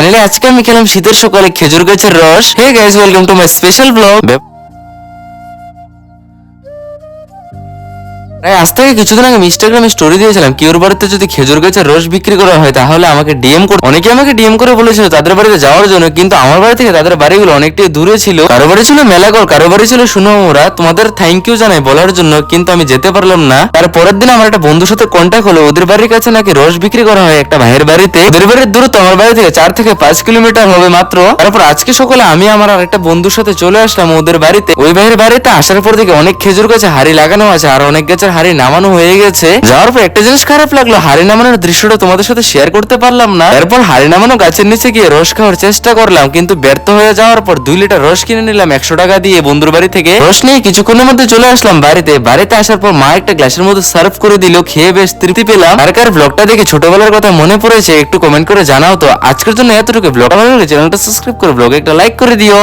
Finally আজকে আমি খেলাম শীতের সকালে খেজুর গাছের রস। Hey guys welcome to my special blog প্রায় আজ থেকে কিছুদিন আগে ইনস্টাগ্রামে স্টোরি দিয়েছিলাম কি ওর বাড়িতে যদি খেজুর গাছের রস বিক্রি করা হয়, তাহলে আমাকে ডিএম করে অনেকে আমাকে ডিএম করে বলেছিল তাদের বাড়িতে যাওয়ার জন্য, কিন্তু আমার বাড়ি থেকে তাদের বাড়িগুলো অনেকটাই দূরে ছিল। কারও বাড়ি ছিল মেলাগড়, কারও বাড়ি ছিল সুনামুরা। তোমাদের থ্যাংক ইউ জানাই বলার জন্য, কিন্তু আমি যেতে পারলাম না। তার পরের দিন আমার একটা বন্ধুর সাথে কন্ট্যাক্ট হলো। ওদের বাড়ির কাছে নাকি রস বিক্রি করা হয় একটা ভাইয়ের বাড়িতে। ওদের বাড়ির দূরত্ব আমার বাড়ি থেকে চার থেকে পাঁচ কিলোমিটার হবে মাত্র। তারপর আজকে সকালে আমি আমার আরেকটা বন্ধুর সাথে চলে আসলাম ওদের বাড়িতে। ওই ভাইয়ের বাড়িতে আসার পর থেকে অনেক খেজুর গাছে হাড়ি লাগানো আছে, আর অনেক গাছের হাড়ি নামানো হয়ে গেছে। যাওয়ার পর একটা জিনিস খারাপ লাগল, হাড়ি নামানোর দৃশ্যটা তোমাদের সাথে শেয়ার করতে পারলাম না। এরপর হাড়ি নামানো গাছের নিচে গিয়ে রস খাওয়ার চেষ্টা করলাম, কিন্তু ব্যর্থ হয়ে যাওয়ার পর দুই লিটার রস কিনে নিলাম একশো টাকা দিয়ে বন্ধুর বাড়ি থেকে। রস নিয়ে কিছুক্ষণের মধ্যে চলে আসলাম বাড়িতে। বাড়িতে আসার পর মা একটা গ্লাসের মধ্যে সার্ভ করে দিল, খেয়ে বেশ তৃপ্তি পেলাম। আর কার ব্লগটা দেখে ছোটবেলার কথা মনে পড়েছে, একটু কমেন্ট করে জানাও তো। আজকের জন্য এতটুকু। ব্লগ ভালো চ্যানেলটা সাবস্ক্রাইব করে ব্লগে একটা লাইক করে দিও।